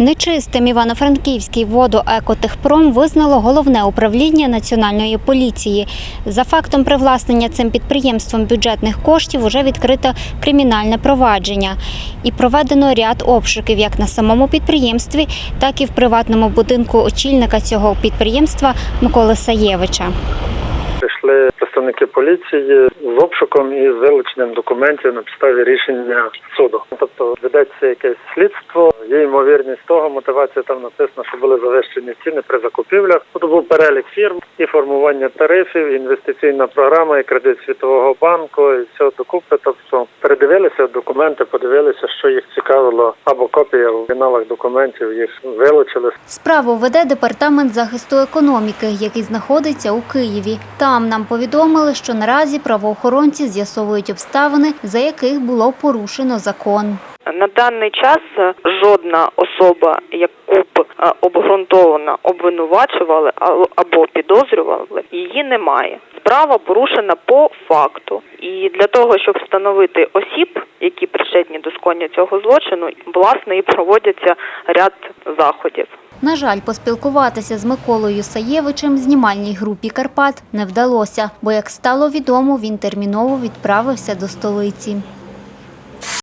Нечистим Івано-Франківський водоекотехпром визнало головне управління національної поліції. За фактом привласнення цим підприємством бюджетних коштів уже відкрито кримінальне провадження і проведено ряд обшуків як на самому підприємстві, так і в приватному будинку очільника цього підприємства Миколи Саєвича. Представники поліції з обшуком і з вилученням документів на підставі рішення суду. Тобто ведеться якесь слідство. Є ймовірність того, мотивація там написано, що були завищені ціни при закупівлях. Тут був перелік фірм і формування тарифів, інвестиційна програма, і кредит світового банку, і все докупи. Тобто передивилися документи, подивилися, що їх цікавило, або копія в оригіналах документів їх вилучили. Справу веде департамент захисту економіки, який знаходиться у Києві. Там нам повідомили, що наразі правоохоронці з'ясовують обставини, за яких було порушено закон. На даний час е, жодна особа, яку б е, обґрунтовано обвинувачували або підозрювали, її немає. Справа порушена по факту, і для того, щоб встановити осіб, які причетні до скоєння цього злочину, власне і проводяться ряд заходів. На жаль, поспілкуватися з Миколою Саєвичем знімальній групі Карпат не вдалося, бо, як стало відомо, він терміново відправився до столиці.